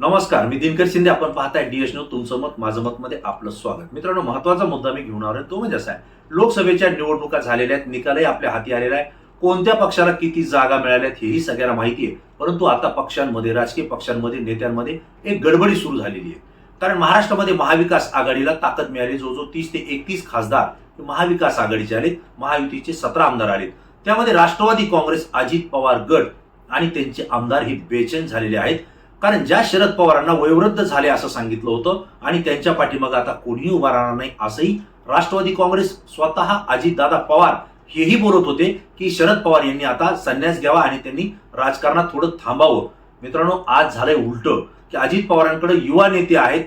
नमस्कार मी दिनकर शिंदे. आपण पाहताय डीएस न्यूज तुमचं मत माझं मत मध्ये आपलं स्वागत. मित्रांनो महत्त्वाचा मुद्दा मी घेऊन आहे तो म्हणजे असा आहे. लोकसभेच्या निवडणुका झालेल्या आहेत निकालही आपल्या हाती आलेला आहे. कोणत्या पक्षाला किती जागा मिळाल्यात हेही सगळ्यांना माहिती आहे. परंतु आता पक्षांमध्ये राजकीय पक्षांमध्ये नेत्यांमध्ये एक गडबडी सुरू झालेली आहे. कारण महाराष्ट्रामध्ये महाविकास आघाडीला ताकद मिळाली जो जो तीस ते एकतीस खासदार महाविकास आघाडीचे आलेत महायुतीचे सतरा आमदार आलेत. त्यामध्ये राष्ट्रवादी काँग्रेस अजित पवार गट आणि त्यांचे आमदार हे बेचैन झालेले आहेत. कारण ज्या शरद पवारांना वयोवृद्ध झाले असं सांगितलं होतं आणि त्यांच्या पाठीमागे आता कोणीही उभा राहणार नाही असंही राष्ट्रवादी काँग्रेस स्वतः अजितदादा पवार हेही बोलत होते की शरद पवार यांनी आता संन्यास घ्यावा आणि त्यांनी राजकारणात थोडं थांबावं. मित्रांनो आज झालंय उलट की अजित पवारांकडे युवा नेते आहेत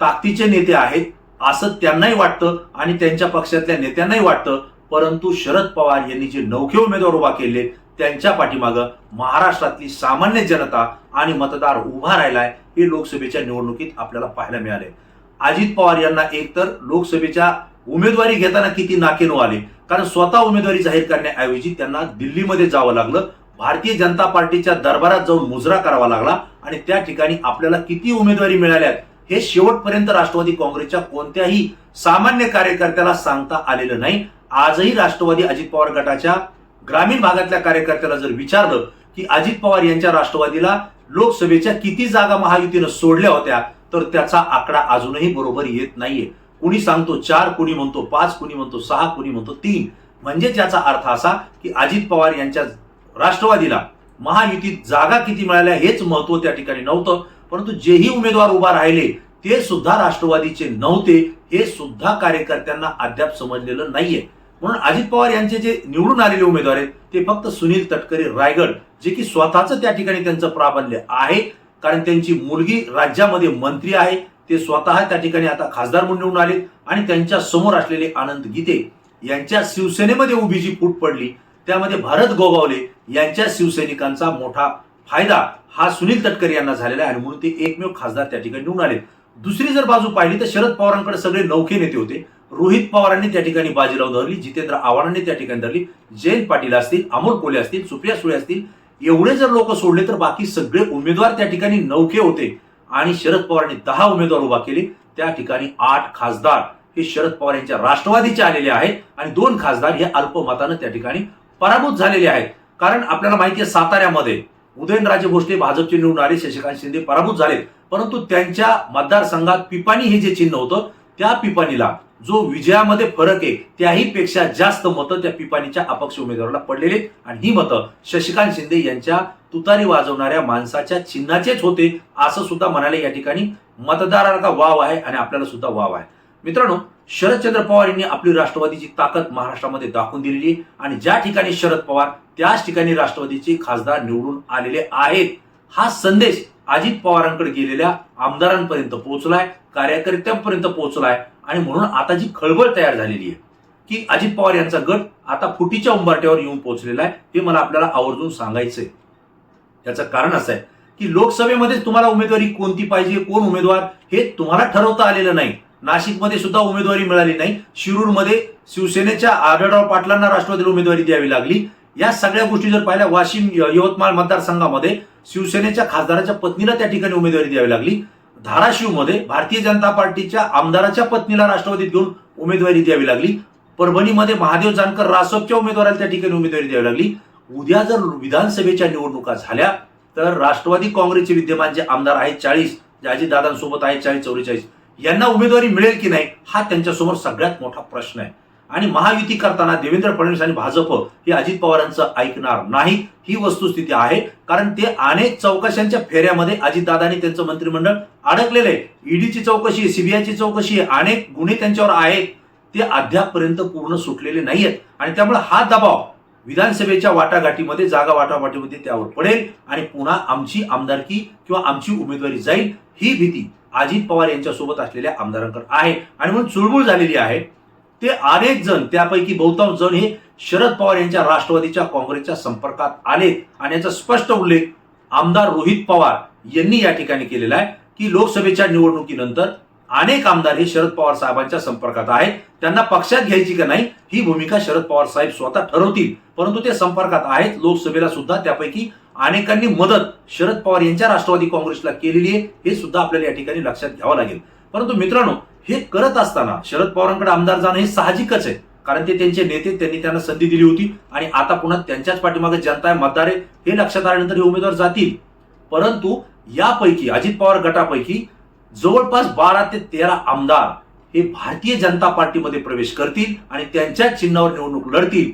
ताकदीचे नेते आहेत असं त्यांनाही वाटतं आणि त्यांच्या पक्षातल्या नेत्यांनाही वाटतं. परंतु शरद पवार यांनी जे नौखे उमेदवार उभा केले त्यांच्या पाठीमागं महाराष्ट्रातली सामान्य जनता आणि मतदार उभा राहिलाय हे लोकसभेच्या निवडणुकीत आपल्याला पाहायला मिळाले अजित पवार यांना एकतर लोकसभेच्या उमेदवारी घेताना किती नाकेनो आले कारण स्वतः उमेदवारी जाहीर करण्याऐवजी त्यांना दिल्लीमध्ये जावं लागलं भारतीय जनता पार्टीच्या दरबारात जाऊन मुजरा करावा लागला आणि त्या ठिकाणी आपल्याला किती उमेदवारी मिळाल्यात हे शेवटपर्यंत राष्ट्रवादी काँग्रेसच्या कोणत्याही सामान्य कार्यकर्त्याला सांगता आलेलं नाही. आजही राष्ट्रवादी अजित पवार गटाच्या ग्रामीण भागातल्या कार्यकर्त्याला जर विचारलं की अजित पवार यांच्या राष्ट्रवादीला लोकसभेच्या किती जागा महायुतीनं सोडल्या होत्या तर त्याचा आकडा अजूनही बरोबर येत नाहीये. कुणी सांगतो चार कुणी म्हणतो पाच कुणी म्हणतो सहा कुणी म्हणतो तीन. म्हणजे त्याचा अर्थ असा की अजित पवार यांच्या राष्ट्रवादीला महायुतीत जागा किती मिळाल्या हेच महत्त्व त्या ठिकाणी नव्हतं. परंतु जेही उमेदवार उभा राहिले ते सुद्धा राष्ट्रवादीचे नव्हते. हे सुद्धा कार्यकर्त्यांना अद्याप समजलेलं नाहीये. म्हणून अजित पवार यांचे जे निवडून आलेले उमेदवार आहेत ते फक्त सुनील तटकरे रायगड जे की स्वतःच त्या ठिकाणी त्यांचं प्राबल्य आहे. कारण त्यांची मुलगी राज्यामध्ये मंत्री आहे ते स्वतः त्या ठिकाणी आता खासदार म्हणून निवडून आले आणि त्यांच्यासमोर असलेले आनंद गीते यांच्या शिवसेनेमध्ये उभी जी फूट पडली. त्यामध्ये भारत गोगावले यांच्या शिवसैनिकांचा मोठा फायदा हा सुनील तटकरे यांना झालेला आहे. आणि म्हणून ते एकमेव खासदार त्या ठिकाणी निवडून आले दुसरी जर बाजू पाहिली तर शरद पवारांकडे सगळे नौखे नेते होते. रोहित पवारांनी त्या ठिकाणी बाजीराव धरली जितेंद्र आव्हाडांनी त्या ठिकाणी धरली जयंत पाटील असतील अमोल कोले असतील सुप्रिया सुळे असतील एवढे जर लोक सोडले तर बाकी सगळे उमेदवार त्या ठिकाणी नौखे होते. आणि शरद पवारांनी दहा उमेदवार उभा केले. त्या ठिकाणी आठ खासदार हे शरद पवार यांच्या राष्ट्रवादीचे आलेले आहेत आणि दोन खासदार हे अल्पमतानं त्या ठिकाणी पराभूत झालेले आहेत. कारण आपल्याला माहिती आहे साताऱ्यामध्ये उदयनराजे भोसले भाजपचे निवडून आले शशिकांत शिंदे पराभूत झाले परंतु त्यांच्या मतदारसंघात पिपाणी हे जे चिन्ह होतं त्या पिपाणीला जो विजयामध्ये फरक आहे त्याही पेक्षा जास्त मतं त्या पिपाणीच्या अपक्ष उमेदवाराला पडलेले आणि ही मतं शशिकांत शिंदे यांच्या तुतारी वाजवणाऱ्या माणसाच्या चिन्हाचेच होते असं सुद्धा म्हणाले या ठिकाणी. मतदाराला वाव आहे आणि आपल्याला सुद्धा वाव आहे. मित्रांनो शरदचंद्र पवार यांनी आपली राष्ट्रवादीची ताकद महाराष्ट्रामध्ये दाखवून दिलेली आणि ज्या ठिकाणी शरद पवार त्याच ठिकाणी राष्ट्रवादीचे खासदार निवडून आलेले आहेत. हा संदेश अजित पवारांकडे गेलेल्या आमदारांपर्यंत पोहोचलाय कार्यकर्त्यांपर्यंत पोहोचलाय आणि म्हणून आता जी खळबळ तयार झालेली आहे की अजित पवार यांचा गट आता फुटीच्या उंबरट्यावर येऊन पोहोचलेला आहे हे मला आपल्याला आवर्जून सांगायचंय. याचं कारण असं आहे की लोकसभेमध्ये तुम्हाला उमेदवारी कोणती पाहिजे कोण उमेदवार हे तुम्हाला ठरवता आलेलं नाही. नाशिकमध्ये सुद्धा उमेदवारी मिळाली नाही शिरूरमध्ये शिवसेनेच्या आढळराव पाटलांना राष्ट्रवादीला उमेदवारी द्यावी लागली. या सगळ्या गोष्टी जर पाहिल्या वाशिम यवतमाळ मतदारसंघामध्ये शिवसेनेच्या खासदाराच्या पत्नीला त्या ठिकाणी उमेदवारी द्यावी लागली. धाराशिवमध्ये भारतीय जनता पार्टीच्या आमदाराच्या पत्नीला राष्ट्रवादीत घेऊन उमेदवारी द्यावी लागली. परभणीमध्ये महादेव जानकर रासपच्या उमेदवाराला त्या ठिकाणी उमेदवारी द्यावी लागली. उद्या जर विधानसभेच्या निवडणुका झाल्या तर राष्ट्रवादी काँग्रेसचे विद्यमान जे आमदार आहेत चाळीस जे अजितदादांसोबत आहेत चाळीस चौवेचाळीस यांना उमेदवारी मिळेल की नाही हा त्यांच्यासमोर सगळ्यात मोठा प्रश्न आहे. आणि महायुती करताना देवेंद्र फडणवीस आणि भाजप हे अजित पवारांचं ऐकणार नाही. ही वस्तुस्थिती आहे. कारण ते अनेक चौकशांच्या फेऱ्यामध्ये अजितदादांनी त्यांचं मंत्रिमंडळ अडकलेलं आहे. ईडीची चौकशी सीबीआयची चौकशी अनेक गुन्हे त्यांच्यावर आहेत. ते अद्यापपर्यंत पूर्ण सुटलेले नाहीयेत आणि त्यामुळे हा दबाव विधानसभेच्या वाटाघाटीमध्ये जागा वाटाघाटीमध्ये त्यावर पडेल आणि पुन्हा आमची आमदारकी किंवा आमची उमेदवारी जाईल. ही भीती अजित पवार यांच्यासोबत असलेल्या आमदारांकडे आहे. आणि म्हणून चुळबुळ झालेली आहे. ते अनेक जण त्यापैकी बहुतांश जण हे शरद पवार यांच्या राष्ट्रवादीच्या काँग्रेसच्या संपर्कात आले. आणि याचा स्पष्ट उल्लेख आमदार रोहित पवार यांनी या ठिकाणी केलेला आहे की लोकसभेच्या निवडणुकीनंतर अनेक आमदार हे शरद पवार साहेबांच्या संपर्कात आहेत. त्यांना पक्षात घ्यायची का नाही ही भूमिका शरद पवार साहेब स्वतः ठरवतील. परंतु ते संपर्कात आहेत लोकसभेला सुद्धा त्यापैकी अनेकांनी मदत शरद पवार यांच्या राष्ट्रवादी काँग्रेसला केलेली आहे हे सुद्धा आपल्याला या ठिकाणी लक्षात घ्यावं लागेल. परंतु मित्रांनो हे करत असताना शरद पवारांकडे आमदार जाणं हे साहजिकच आहे. कारण ते त्यांचे नेते त्यांनी त्यांना संधी दिली होती आणि आता पुन्हा त्यांच्याच पाठीमागे जनता आहे मतदार आहे हे लक्षात आल्यानंतर हे उमेदवार जातील. परंतु यापैकी अजित पवार गटापैकी जवळपास बारा ते तेरा आमदार हे भारतीय जनता पार्टीमध्ये प्रवेश करतील आणि त्यांच्या चिन्हावर निवडणूक लढतील.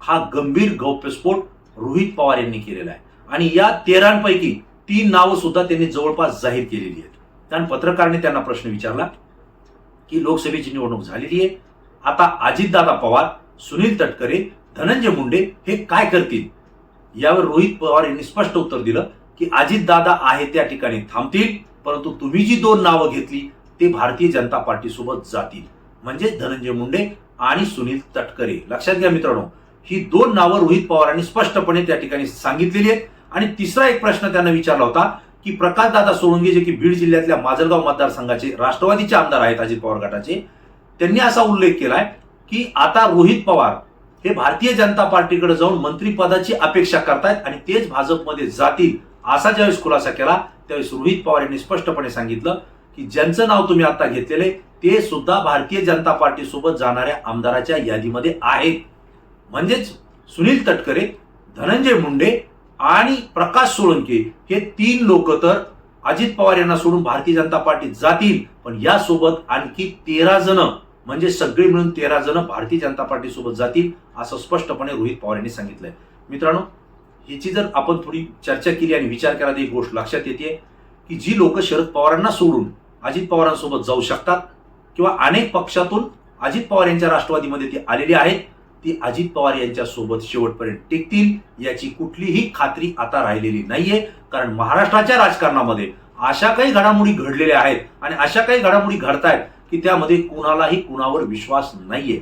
हा गंभीर गौप्यस्फोट रोहित पवार यांनी केलेला आहे. आणि या तेरांपैकी तीन नावं सुद्धा त्यांनी जवळपास जाहीर केलेली आहेत. कारण पत्रकारांनी त्यांना प्रश्न विचारला. की लोकसभेची निवडणूक झालेली आहे. आता अजितदादा पवार सुनील तटकरे धनंजय मुंडे हे काय करतील? यावर रोहित पवार यांनी स्पष्ट उत्तर दिलं की अजितदादा आहे त्या ठिकाणी थांबतील परंतु तुम्ही जी दोन नावं घेतली ते भारतीय जनता पार्टी सोबत जातील. म्हणजे धनंजय मुंडे आणि सुनील तटकरे. लक्षात घ्या मित्रांनो ही दोन नावं रोहित पवारांनी स्पष्टपणे त्या ठिकाणी सांगितलेली आहेत. आणि तिसरा एक प्रश्न त्यांना विचारला होता की प्रकाशदादा सोळंगे जे की बीड जिल्ह्यातल्या माजलगाव मतदारसंघाचे राष्ट्रवादीचे आमदार आहेत अजित पवार गटाचे त्यांनी असा उल्लेख केलाय की आता रोहित पवार हे भारतीय जनता पार्टीकडे जाऊन मंत्रिपदाची अपेक्षा करतायत आणि तेच भाजपमध्ये जातील असा ज्यावेळेस खुलासा केला त्यावेळेस रोहित पवार यांनी स्पष्टपणे सांगितलं की ज्यांचं नाव तुम्ही आता घेतलेले ते सुद्धा भारतीय जनता पार्टी सोबत जाणाऱ्या आमदाराच्या यादीमध्ये आहेत. म्हणजेच सुनील तटकरे धनंजय मुंडे आणि प्रकाश सोळंके हे तीन लोक तर अजित पवार यांना सोडून भारतीय जनता पार्टीत जातील. पण यासोबत आणखी तेरा जण म्हणजे सगळे मिळून तेरा जण भारतीय जनता पार्टी सोबत जातील असं स्पष्टपणे रोहित पवार यांनी सांगितलंय. मित्रांनो ह्याची जर आपण थोडी चर्चा केली आणि विचार केला तर एक गोष्ट लक्षात येते की जी लोक शरद पवारांना सोडून अजित पवारांसोबत जाऊ शकतात किंवा अनेक पक्षातून अजित पवार यांच्या राष्ट्रवादीमध्ये ते आलेली आहेत ती अजित पवार यांच्यासोबत शेवटपर्यंत टिकतील याची कुठलीही खात्री आता राहिलेली नाहीये. कारण महाराष्ट्राच्या राजकारणामध्ये अशा काही घडामोडी घडलेल्या आहेत आणि अशा काही घडामोडी घडतायत की त्यामध्ये कुणालाही कुणावर विश्वास नाहीये.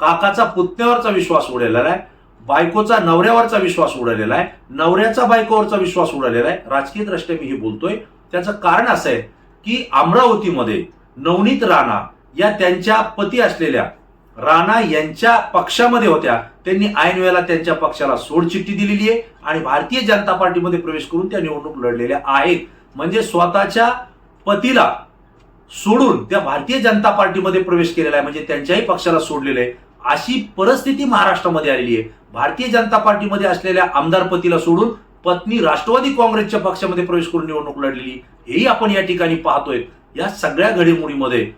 काकाचा पुतण्यावरचा विश्वास उडलेला आहे बायकोचा नवऱ्यावरचा विश्वास उडलेला आहे नवऱ्याचा बायकोवरचा विश्वास उडलेला आहे. राजकीय दृष्ट्या मी हे बोलतोय. त्याचं कारण असं आहे की अमरावतीमध्ये नवनीत राणा या त्यांच्या पती असलेल्या राणा यांच्या पक्षामध्ये होत्या. त्यांनी ऐन वेळेला त्यांच्या पक्षाला सोडचिठ्ठी दिलेली आहे आणि भारतीय जनता पार्टीमध्ये प्रवेश करून त्या निवडणूक लढलेल्या आहेत. म्हणजे स्वतःच्या पतीला सोडून त्या भारतीय जनता पार्टीमध्ये प्रवेश केलेला आहे. म्हणजे त्यांच्याही पक्षाला सोडलेलं आहे. अशी परिस्थिती महाराष्ट्रामध्ये आलेली आहे. भारतीय जनता पार्टीमध्ये असलेल्या आमदार पतीला सोडून पत्नी राष्ट्रवादी काँग्रेसच्या पक्षामध्ये प्रवेश करून निवडणूक लढलेली हेही आपण या ठिकाणी पाहतोय. या सगळ्या घडामोडीमध्ये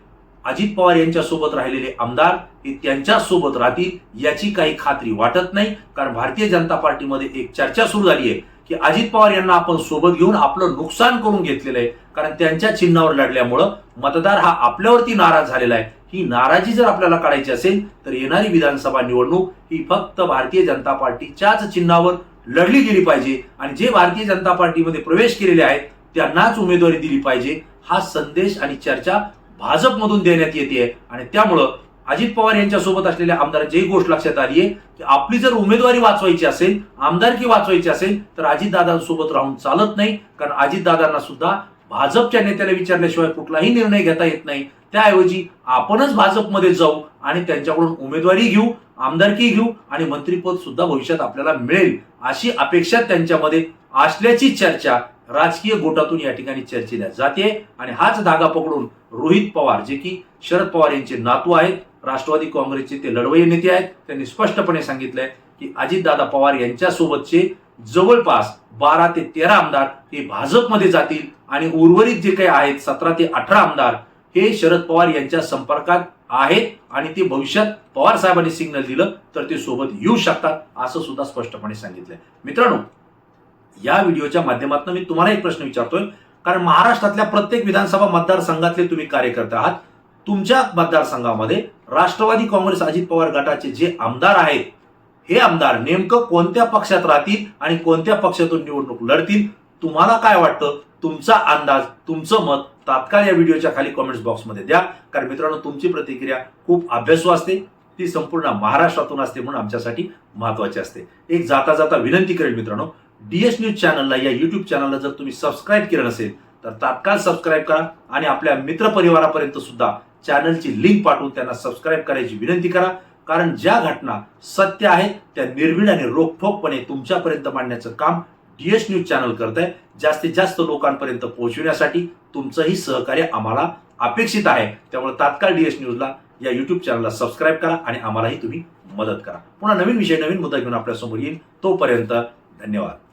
अजित पवार यांच्यासोबत राहिलेले आमदार हे त्यांच्यासोबत राहतील याची काही खात्री वाटत नाही. कारण भारतीय जनता पार्टीमध्ये एक चर्चा सुरू झाली आहे की अजित पवार यांना आपण सोबत घेऊन आपलं नुकसान करून घेतलेलं आहे. कारण त्यांच्या चिन्हावर लढल्यामुळं मतदार हा आपल्यावरती नाराज झालेला आहे. ही नाराजी जर आपल्याला काढायची असेल तर येणारी विधानसभा निवडणूक ही फक्त भारतीय जनता पार्टीच्याच चिन्हावर लढली गेली पाहिजे. आणि जे भारतीय जनता पार्टीमध्ये प्रवेश केलेले आहेत त्यांनाच उमेदवारी दिली पाहिजे. हा संदेश आणि चर्चा भाजपमधून देण्यात येते आणि त्यामुळं अजित पवार यांच्यासोबत असलेल्या आमदारांची एक गोष्ट लक्षात आली आहे की आपली जर उमेदवारी वाचवायची असेल आमदारकी वाचवायची असेल तर अजितदादांसोबत राहून चालत नाही. कारण अजितदादांना सुद्धा भाजपच्या नेत्याला विचारल्याशिवाय कुठलाही निर्णय घेता येत नाही. त्याऐवजी आपणच भाजपमध्ये जाऊ आणि त्यांच्याकडून उमेदवारी घेऊ आमदारकी घेऊ आणि मंत्रीपद सुद्धा भविष्यात आपल्याला मिळेल अशी अपेक्षा त्यांच्यामध्ये असल्याची चर्चा राजकीय गोटातून या ठिकाणी चर्चेला जाते आणि हाच धागा पकडून रोहित पवार जे की शरद पवार यांचे नातू आहेत राष्ट्रवादी काँग्रेसचे ते लढवय्ये नेते आहेत त्यांनी स्पष्टपणे सांगितलंय की अजितदादा पवार यांच्या सोबतचे जवळपास बारा ते तेरा आमदार हे भाजपमध्ये जातील आणि उर्वरित जे काही आहेत सतरा ते अठरा आमदार हे शरद पवार यांच्या संपर्कात आहेत आणि ते भविष्यात पवार साहेबांनी सिग्नल दिलं तर ते सोबत येऊ शकतात असं सुद्धा स्पष्टपणे सांगितलंय. मित्रांनो या व्हिडिओच्या माध्यमातून मी तुम्हाला एक प्रश्न विचारतोय. कारण महाराष्ट्रातल्या प्रत्येक विधानसभा मतदारसंघातले तुम्ही कार्यकर्ते आहात. तुमच्या मतदारसंघामध्ये राष्ट्रवादी काँग्रेस अजित पवार गटाचे जे आमदार आहेत हे आमदार नेमकं कोणत्या पक्षात राहतील आणि कोणत्या पक्षातून निवडणूक लढतील? तुम्हाला काय वाटतं? तुमचा अंदाज तुमचं मत तात्काळ या व्हिडिओच्या खाली कॉमेंट्स बॉक्समध्ये द्या. कारण मित्रांनो तुमची प्रतिक्रिया खूप अभ्यासू असते. ती संपूर्ण महाराष्ट्रातून असते म्हणून आमच्यासाठी महत्वाची असते. एक जाता जाता विनंती करेल मित्रांनो डीएस न्यूज चॅनलला या युट्यूब चॅनलला जर तुम्ही सबस्क्राईब केलं नसेल तर तात्काळ सबस्क्राईब करा आणि आपल्या मित्रपरिवारापर्यंत सुद्धा चॅनलची लिंक पाठवून त्यांना सबस्क्राईब करायची विनंती करा. कारण ज्या घटना सत्य आहेत त्या निर्भीड आणि रोखठोकपणे तुमच्यापर्यंत मांडण्याचं काम डीएस न्यूज चॅनल करत आहे जास्तीत जास्त लोकांपर्यंत पोहोचविण्यासाठी तुमचंही सहकार्य आम्हाला अपेक्षित आहे. त्यामुळे तात्काळ डीएस न्यूजला या युट्यूब चॅनलला सबस्क्राईब करा आणि आम्हालाही तुम्ही मदत करा. पुन्हा नवीन विषय नवीन मुद्दा घेऊन आपल्यासमोर येईल तोपर्यंत धन्यवाद.